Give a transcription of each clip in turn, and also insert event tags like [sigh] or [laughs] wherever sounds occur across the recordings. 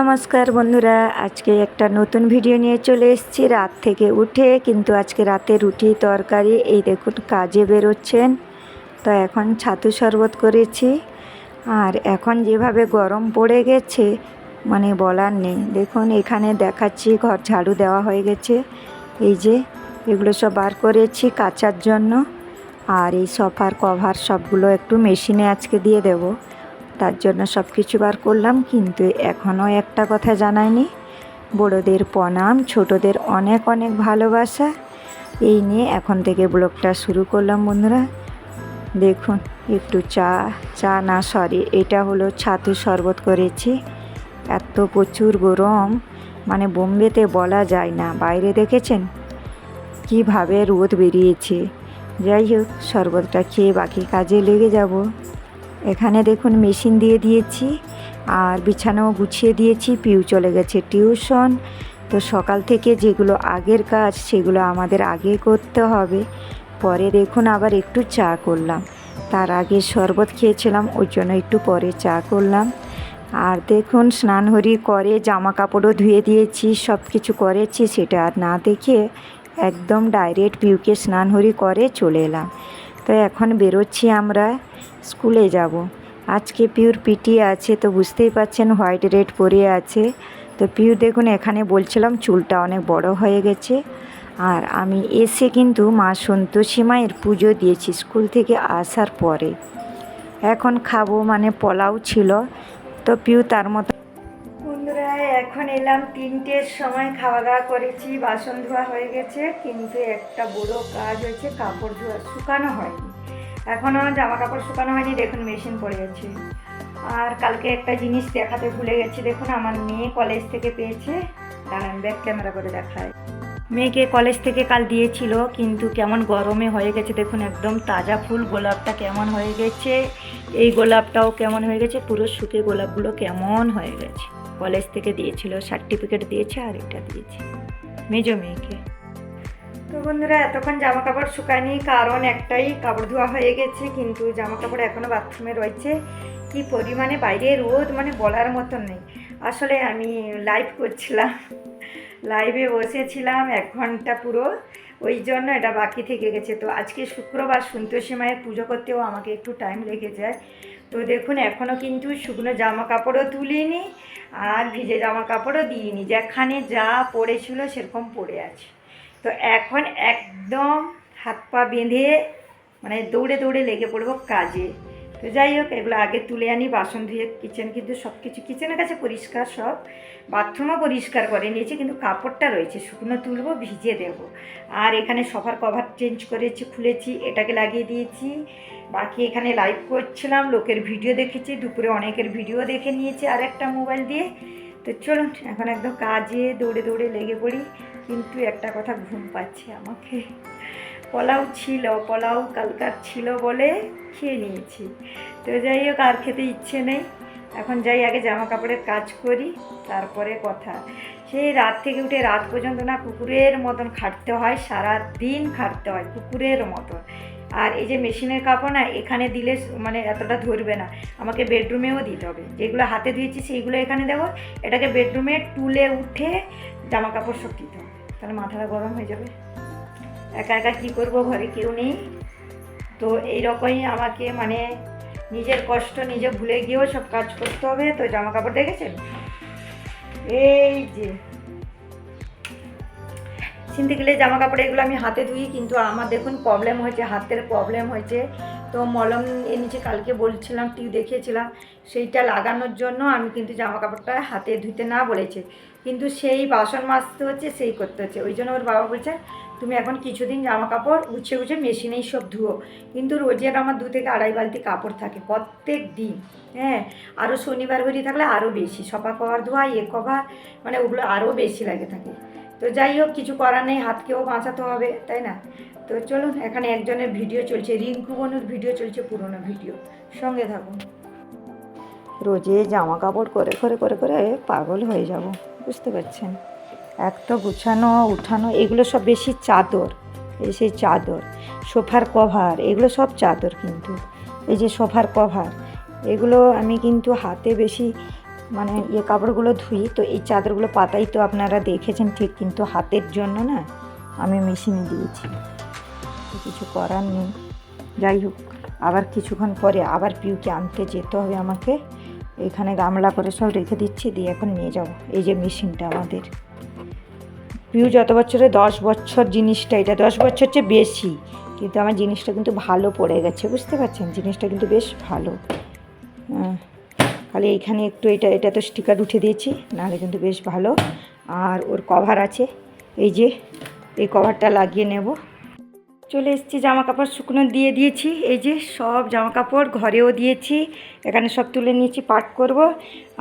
নমস্কার বন্ধুরা, আজকে একটা নতুন ভিডিও নিয়ে চলে এসেছি। রাত থেকে উঠে, কিন্তু আজকে রাতে রুটি, তরকারি, এই দেখুন কাজে বেরোচ্ছেন। তো এখন ছাতু শরবত করেছি। আর এখন যেভাবে গরম পড়ে গেছে মানে বলার নেই। দেখুন, এখানে দেখাচ্ছি, ঘর ঝাড়ু দেওয়া হয়ে গেছে। এই যে, এগুলো সব বার করেছি কাচার জন্য। আর এই সোফার, কভার সবগুলো একটু মেশিনে আজকে দিয়ে দেবো। তার জন্য সব কিছু বার করলাম, কিন্তু এখনও একটা কথা জানায়নি। বড়োদের প্রণাম, ছোটদের অনেক অনেক ভালোবাসা। এই নিয়ে এখন থেকে ব্লগটা শুরু করলাম বন্ধুরা। দেখুন, একটু চা চা না সরি এটা হলো ছাতু শরবত করেছি। এত প্রচুর গরম মানে বোম্বেতে বলা যায় না, বাইরে দেখেছেন? কীভাবে রোদ বেরিয়েছে। যাই হোক, শরবতটা খেয়ে বাকি কাজে লেগে যাব। এখানে দেখুন মেশিন দিয়ে দিয়েছি, আর বিছানাও গুছিয়ে দিয়েছি, পিউ চলে গেছে টিউশন। তো সকাল থেকে যেগুলো আগের কাজ, সেগুলো আমাদের আগে করতে হবে। পরে দেখুন আবার একটু চা করলাম। তার আগে শরবত খেয়েছিলাম ওই জন্য একটু পরে চা করলাম। আর দেখুন স্নানহরি করে জামা কাপড়ও ধুয়ে দিয়েছি সব কিছু করেছি, সেটা আর না দেখে একদম ডাইরেক্ট পিউকে স্নানহরি করে চলে এলাম। তো এখন বেরোচ্ছি আমরা স্কুলে যাব। আজকে পিউর পিটি আছে, তো বুঝতেই পাচ্ছেন হোয়াইট রেড পরে আছে। তো পিউ দেখুন, এখানে বলছিলাম চুলটা অনেক বড় হয়ে গেছে। আর আমি এসে কিন্তু মা সন্তোষী মায়ের পুজো দিয়েছি স্কুল থেকে আসার পরে। এখন খাব মানে পোলাও ছিল। তো পিউ তার মতো বন্ধুরা, এখন এলাম তিনটের সময় খাওয়া দাওয়া করেছি, বাসন ধোয়া হয়ে গেছে, কিন্তু একটা বড় কাজ হয়েছে, কাপড় ধোয়া শুকানো হয়নি। এখনও জামা কাপড় শুকানো হয়নি, দেখুন মেশিন পড়ে গেছে আর কালকে একটা জিনিস দেখাতে ভুলে গেছি, দেখুন আমার মেয়ে কলেজ থেকে পেয়েছে দাঁড়ান ব্যাক ক্যামেরা করে দেখায় মেয়েকে কলেজ থেকে কাল দিয়েছিল, কিন্তু কেমন গরমে হয়ে গেছে, দেখুন একদম তাজা ফুল, গোলাপটা কেমন হয়ে গেছে, এই গোলাপটাও কেমন হয়ে গেছে, পুরো শুকে গোলাপগুলো কেমন হয়ে গেছে। কলেজ থেকে দিয়েছিল সার্টিফিকেট দিয়েছে আর এটা দিয়েছে। মেজো মেয়েকে। তো বন্ধুরা, এতক্ষণ জামা কাপড় শুকায়নি, কারণ একটাই কাপড় ধোয়া হয়ে গেছে, কিন্তু জামা কাপড় এখনও বাথরুমে রয়েছে। কি পরিমাণে বাইরে রোদ মানে বলার মতন নেই। আসলে আমি লাইভ করছিলাম। [laughs] লাইভে বসেছিলাম এক ঘণ্টা পুরো। ওই জন্য এটা বাকি থেকে গেছে। তো আজকে শুক্রবার সন্তোষী মায়ের পুজো করতেও আমাকে একটু টাইম লেগে যায়। তো দেখুন এখনও কিন্তু শুকনো জামা কাপড়ও তুলিনি আর ভিজে জামা কাপড়ও দিইনি। যেখানে যা পড়েছিল সেরকম পড়ে আছে। তো এখন একদম হাত পা বেঁধে মানে দৌড়ে দৌড়ে লেগে পড়ব কাজে। তো যাই হোক, এগুলো আগে তুলে আনি, বাসন ধুয়ে কিচেন কিন্তু সব কিছু কিচেনের কাছে পরিষ্কার সব। বাথরুমও পরিষ্কার করে নিয়েছি, কিন্তু কাপড়টা রয়েছে, শুকনো তুলবো, ভিজিয়ে দেব। আর এখানে সফার কভার চেঞ্জ করেছি, খুলেছি, এটাকে লাগিয়ে দিয়েছি। বাকি এখানে লাইভ করছিলাম, লোকের ভিডিও দেখেছি, দুপুরে অনেকের ভিডিও দেখে নিয়েছি আর একটা মোবাইল দিয়ে। তো চলুন, এখন একদম কাজে দৌড়ে দৌড়ে লেগে পড়ি, কিন্তু একটা কথা ঘুম পাচ্ছে আমাকে। পোলাও ছিল, পোলাও কালকার ছিল বলে খেয়ে নিয়েছি। তো যাই হোক, আর খেতে ইচ্ছে নেই। এখন যাই, আগে জামা কাপড়ের কাজ করি, তারপরে কথা। সেই রাত থেকে উঠে রাত পর্যন্ত না কুকুরের মতন খাটতে হয় সারা দিন খাটতে হয়, কুকুরের মতন। আর এই যে মেশিনের কাপড় না, এখানে দিলে মানে এতটা ধরবে না। আমাকে বেডরুমেও দিতে হবে। যেগুলো হাতে ধুয়েছি সেইগুলো এখানে দেবো। এটাকে বেডরুমে তুলে উঠে জামা কাপড় সব দিতে হবে। তাহলে মাথাটা গরম হয়ে যাবে। একা একা কী করব, ঘরে কেউ নেই। তো এইরকমই আমাকে মানে নিজের কষ্ট নিজে ভুলে গিয়েও সব কাজ করতে হবে। তো জামা কাপড় দেখেছেন? এই যে। চিনতে গেলে জামা কাপড় এগুলো আমি হাতে ধুই, কিন্তু আমার দেখুন প্রবলেম হয়েছে, হাতের প্রবলেম হয়েছে। তো মলম এনেছে কালকে বলছিলাম টিউ দেখিয়েছিলাম, সেইটা লাগানোর জন্য আমি কিন্তু জামা কাপড়টা হাতে ধুতে না বলেছে। কিন্তু সেই বাসন মাজতে হচ্ছে, সেই করতে হচ্ছে। ওই জন্য ওর বাবা বলছে, তুমি এখন কিছুদিন জামা কাপড় গুছিয়ে গুছিয়ে মেশিনেই সব ধুও কিন্তু রোজের আমার দু থেকে আড়াই বালতি কাপড় থাকে প্রত্যেক দিন হ্যাঁ? আরও শনিবার ভরি থাকলে আরও বেশি সপা কভার ধোয়া এ কভার মানে ওগুলো আরও বেশি লাগে থাকে। তো যাই হোক, কিছু করার নেই, হাতকেও বাঁচাতে হবে, তাই না? তো চলুন, এখানে একজনের ভিডিও চলছে, রিঙ্কু বনুর ভিডিও চলছে, পুরোনো ভিডিও। সঙ্গে থাকুন। রোজে জামা কাপড় করে করে করে করে পাগল হয়ে যাব। বুঝতে পারছেন? এক তো গুছানো, উঠানো, এগুলো সব বেশি চাদর। এই সেই চাদর, সোফার কভার, এগুলো সব চাদর কিন্তু। এই যে সোফার কভার, এগুলো আমি কিন্তু হাতে বেশি মানে ইয়ে কাপড়গুলো ধুই। তো এই চাদরগুলো পাতাই তো আপনারা দেখেছেন ঠিক কিন্তু হাতের জন্য না আমি মেশিনে দিয়েছি। কিছু করার নেই। যাই হোক, আবার কিছুক্ষণ পরে আবার পিউকে আনতে যেতে হবে আমাকে। এখানে গামলা করে সব রেখে দিচ্ছি, দিয়ে এখন নিয়ে যাব। এই যে মেশিনটা আমাদের। পিউ যত বছরে দশ বছর জিনিসটা, এটা দশ বছর চেয়ে বেশি। কিন্তু আমার জিনিসটা কিন্তু ভালো পড়ে গেছে, বুঝতে পারছেন? জিনিসটা কিন্তু বেশ ভালো। খালি এইখানে একটু এটা এটা তো স্টিকার উঠে দিয়েছি, নাহলে কিন্তু বেশ ভালো। আর ওর কভার আছে। এই যে, এই কভারটা লাগিয়ে নেব। চলে এসেছি জামা কাপড় শুকনো দিয়ে দিয়েছি। এই যে সব জামা কাপড় ঘরেও দিয়েছি, এখানে সব তুলে নিয়েছি, পাট করব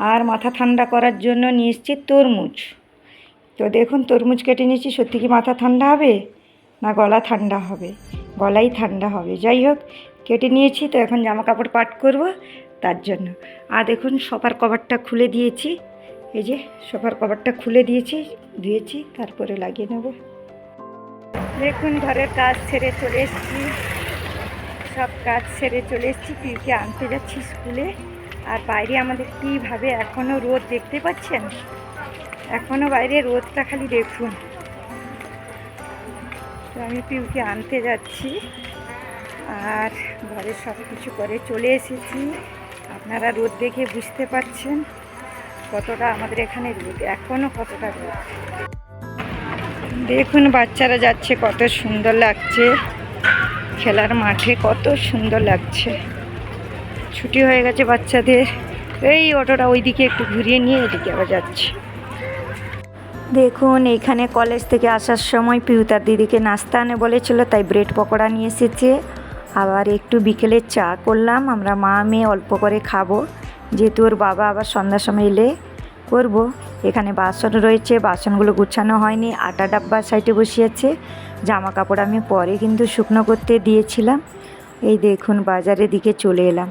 আর মাথা ঠান্ডা করার জন্য নিয়ে এসেছি তরমুজ। তো দেখুন, তরমুজ কেটে নিয়েছি, সত্যি কি মাথা ঠান্ডা হবে না গলা ঠান্ডা হবে? গলাই ঠান্ডা হবে। যাই হোক, কেটে নিয়েছি, তো এখন জামা কাপড় পাট করব তার জন্য। আর দেখুন, সোফার কভারটা খুলে দিয়েছি। এই যে সোফার কভারটা খুলে দিয়েছি, ধুয়েছি, তারপরে লাগিয়ে নেব। দেখুন ঘরের কাজ ছেড়ে চলে এসেছি। সব কাজ ছেড়ে চলে এসেছি। পিউকে আনতে যাচ্ছি স্কুলে। আর বাইরে আমাদের কীভাবে এখনও রোদ দেখতে পাচ্ছেন? এখনও বাইরে রোদটা খালি দেখুন। তো আমি পিউকে আনতে যাচ্ছি। আর ঘরে সব কিছু করে চলে এসেছি। আপনারা রোদ দেখে বুঝতে পারছেন কতটা আমাদের এখানে রোদ এখনও কতটা রোদ। দেখুন বাচ্চারা যাচ্ছে, কত সুন্দর লাগছে। খেলার মাঠে কত সুন্দর লাগছে। ছুটি হয়ে গেছে বাচ্চাদের। এই অটোটা ওইদিকে একটু ঘুরিয়ে নিয়ে এদিকে আবার যাচ্ছে। দেখুন, এখানে কলেজ থেকে আসার সময় পিউতার দিদিকে নাস্তা আনে বলেছিল, তাই ব্রেড পকোড়া নিয়ে এসেছে। আবার একটু বিকেলে চা করলাম, আমরা মা মেয়ে অল্প করে খাব। যেহেতু ওর বাবা আবার সন্ধ্যার সময় এলে করব। এখানে বাসন রয়েছে, বাসনগুলো গুছানো হয়নি, আটা ডাব্বা সাইডে বসিয়েছে। জামা কাপড় আমি পরে কিন্তু শুকনো করতে দিয়েছিলাম। এই দেখুন, বাজারের দিকে চলে এলাম।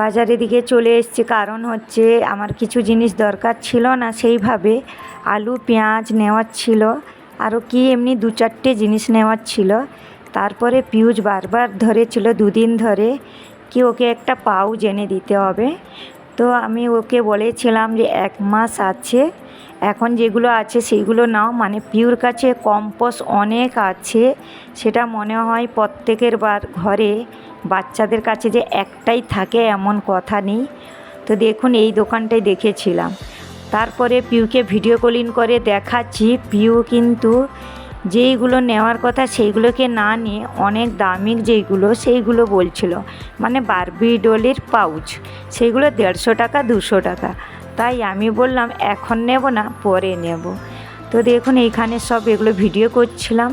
বাজারের দিকে চলে এসেছি, কারণ হচ্ছে আমার কিছু জিনিস দরকার ছিল না, সেইভাবে আলু, পেঁয়াজ নেওয়ার ছিল, আরও কি এমনি দু চারটে জিনিস নেওয়ার ছিল। তারপরে পিউজ বারবার ধরেছিল, দুদিন ধরে, কি ওকে একটা পাউচ এনে দিতে হবে। তো আমি ওকে বলেছিলাম যে এক মাস আছে, এখন যেগুলো আছে সেইগুলো নাও। মানে পিউর কাছে কম্পোস অনেক আছে, সেটা মনে হয় প্রত্যেকের বার ঘরে বাচ্চাদের কাছে যে একটাই থাকে এমন কথা নেই। তো দেখুন, এই দোকানটাই দেখেছিলাম। তারপরে পিউকে ভিডিও কলিং করে দেখাচ্ছি। পিউ কিন্তু যেইগুলো নেওয়ার কথা সেইগুলোকে না নিয়ে অনেক দামিক যেইগুলো, সেইগুলো বলছিল। মানে বারবি ডলের পাউচ, সেইগুলো দেড়শো টাকা, দুশো টাকা। তাই আমি বললাম, এখন নেব না, পরে নেব। তো দেখুন, এইখানে সব এগুলো ভিডিও করছিলাম।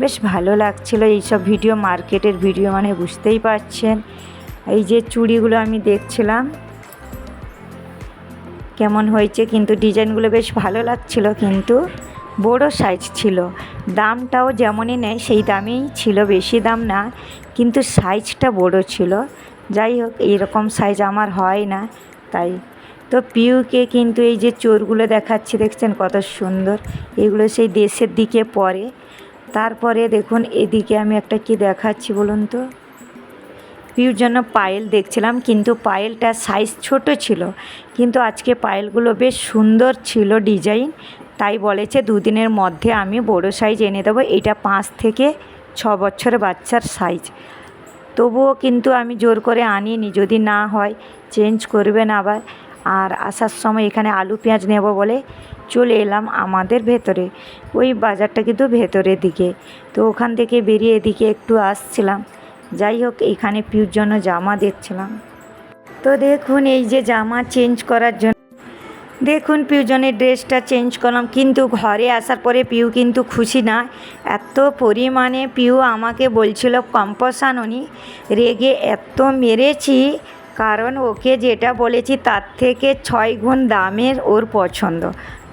বেশ ভালো লাগছিল এইসব ভিডিও, মার্কেটের ভিডিও মানে বুঝতেই পারছেন। এই যে চুড়িগুলো আমি দেখছিলাম, কেমন হয়েছে, কিন্তু ডিজাইনগুলো বেশ ভালো লাগছিল কিন্তু। বড় সাইজ ছিল। দামটাও যেমনই নেয়, সেই দামেই ছিল। বেশি দাম না, কিন্তু সাইজটা বড় ছিল। যাই হোক, এইরকম সাইজ আমার হয় না, তাই। তো পিউকে কিন্তু এই যে চোরগুলো দেখাচ্ছি, দেখছেন কত সুন্দর? এগুলো সেই দেশের দিকে পরে তারপরে দেখুন, এদিকে আমি একটা কি দেখাচ্ছি বলুন তো? পিউর জন্য পায়েল দেখছিলাম, কিন্তু পায়েলটা সাইজ ছোট ছিল। কিন্তু আজকে পায়েলগুলো বেশ সুন্দর ছিল ডিজাইন তাই বলেছে, দুদিনের মধ্যে আমি বড় সাইজ এনে দেবো। এটা পাঁচ থেকে ছ বছর বাচ্চার সাইজ তবুও কিন্তু আমি জোর করে আনিনি, যদি না হয় চেঞ্জ করবেন আবার। আর আসার সময় এখানে আলু পেঁয়াজ নেব বলে চলে এলাম আমাদের ভেতরে। ওই বাজারটা কিন্তু ভেতরের দিকে। তো ওখান থেকে বেরিয়ে এদিকে একটু আসছিলাম। যাই হোক, এখানে পিউর জন্য জামা দেখছিলাম। তো দেখুন, এই যে জামা চেঞ্জ করার জন্য। দেখুন পিউজনের ড্রেসটা চেঞ্জ করলাম, কিন্তু ঘরে আসার পরে পিউ কিন্তু খুশি না। এত পরিমাণে পিউ আমাকে বলছিল কম্পোস আনুনি রেগে এত মেরেছি। কারণ ওকে যেটা বলেছি, তার থেকে ছয় গুণ দামের ওর পছন্দ।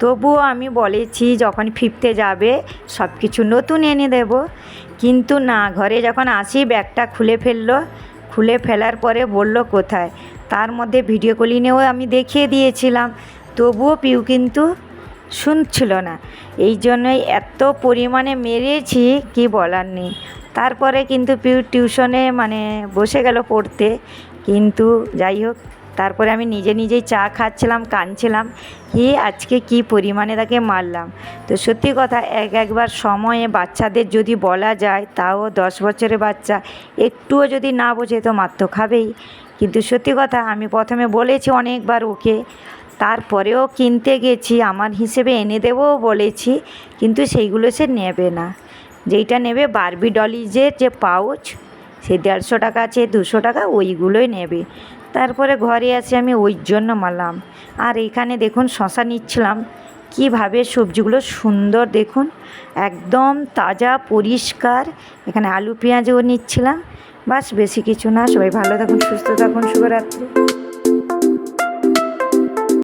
তবুও আমি বলেছি, যখন ফিফতে যাবে সব কিছু নতুন এনে দেব। কিন্তু না, ঘরে যখন আসি ব্যাগটা খুলে ফেলল, খুলে ফেলার পরে বলল কোথায়? তার মধ্যে ভিডিও কলিংয়েও আমি দেখিয়ে দিয়েছিলাম। তবুও পিউ কিন্তু শুনছিল না। এই জন্যই এত পরিমাণে মেরেছি, কি বলার নেই। তারপরে কিন্তু পিউ টিউশনে মানে বসে গেল পড়তে। কিন্তু যাই হোক তারপরে আমি নিজে নিজেই চা খাচ্ছিলাম কানছিলাম কি আজকে কি পরিমাণে তাকে মারলাম? তো সত্যি কথা, এক একবার সময়ে বাচ্চাদের যদি বলা যায়, তাও দশ বছরের বাচ্চা, একটুও যদি না বোঝে তো মার তো খাবেই। কিন্তু সত্যি কথা, আমি প্রথমে বলেছি অনেকবার ওকে, তারপরেও কিনতে গেছি, আমার হিসেবে এনে দেবও বলেছি, কিন্তু সেইগুলো সে নেবে না। যেইটা নেবে বারবি ডলিজের যে পাউচ সেই দেড়শো টাকা আছে, দুশো টাকা, ওইগুলোই নেবে। তারপরে ঘরে আসে আমি ওই জন্য মারলাম। আর এখানে দেখুন শশা নিচ্ছিলাম। কীভাবে সবজিগুলো সুন্দর দেখুন। একদম তাজা, পরিষ্কার। এখানে আলু পেঁয়াজও নিচ্ছিলাম। বাস বেশি কিছু না। সবাই ভালো থাকুন, সুস্থ থাকুন। শুভরাত্রি।